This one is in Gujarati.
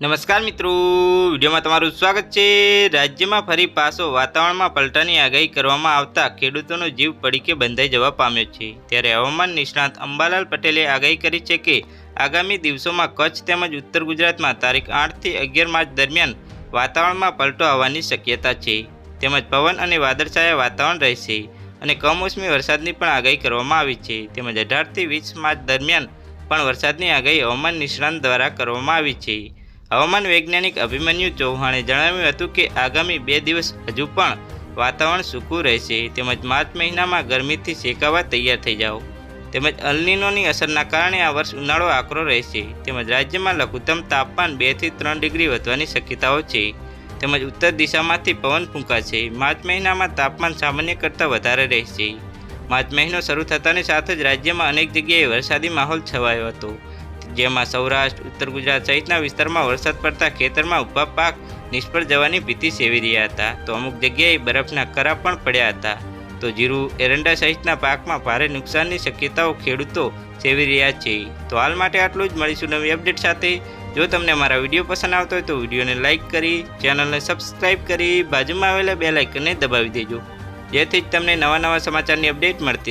નમસ્કાર મિત્રો, વિડીયોમાં તમારું સ્વાગત છે. રાજ્યમાં ફરી પાછો વાતાવરણમાં પલટાની આગાહી કરવામાં આવતા ખેડૂતોનો જીવ પડીકે બંધાઈ જવા પામ્યો છે. ત્યારે હવામાન નિષ્ણાત અંબાલાલ પટેલે આગાહી કરી છે કે, આગામી દિવસોમાં કચ્છ તેમજ ઉત્તર ગુજરાતમાં તારીખ આઠથી અગિયાર માર્ચ દરમિયાન વાતાવરણમાં પલટો આવવાની શક્યતા છે. તેમજ પવન અને વાદળછાયા વાતાવરણ રહેશે અને કમોસમી વરસાદની પણ આગાહી કરવામાં આવી છે. તેમજ અઢારથી વીસ માર્ચ દરમિયાન પણ વરસાદની આગાહી હવામાન નિષ્ણાંત દ્વારા કરવામાં આવી છે. હવામાન વૈજ્ઞાનિક અભિમન્યુ ચૌહાણે જણાવ્યું હતું કે આગામી બે દિવસ હજુ પણ વાતાવરણ સૂકું રહેશે. તેમજ માર્ચ મહિનામાં ગરમીથી શેકાવા તૈયાર થઈ જાઓ. તેમજ અલનીનોની અસરના કારણે આ વર્ષ ઉનાળો આકરો રહેશે. તેમજ રાજ્યમાં લઘુત્તમ તાપમાન બેથી ત્રણ ડિગ્રી વધવાની શક્યતાઓ છે. તેમજ ઉત્તર દિશામાંથી પવન ફૂંકાશે માર્ચ મહિનામાં તાપમાન સામાન્ય કરતાં વધારે રહેશે. માર્ચ મહિનો શરૂ થતાની સાથે જ રાજ્યમાં અનેક જગ્યાએ વરસાદી માહોલ છવાયો હતો. જેમાં સૌરાષ્ટ્ર, ઉત્તર ગુજરાત સહિતના વિસ્તારમાં વરસાદ પડતા ખેતરમાં ઊભા પાક નિષ્ફળ જવાની ભીતિ સેવી રહ્યા હતા. તો અમુક જગ્યાએ બરફના કરા પણ પડ્યા હતા. તો જીરું એરંડા સહિતના પાકમાં ભારે નુકસાનની શક્યતાઓ ખેડૂતો સેવી રહ્યા છે. તો હાલ માટે આટલું જ. મળીશું નવી અપડેટ સાથે. જો તમને અમારા વીડિયો પસંદ આવતો હોય તો વિડીયોને લાઇક કરી, ચેનલને સબસ્ક્રાઇબ કરી, બાજુમાં આવેલા બે લાઇકનને દબાવી દેજો. જેથી જ તમને નવા નવા સમાચારની અપડેટ મળતી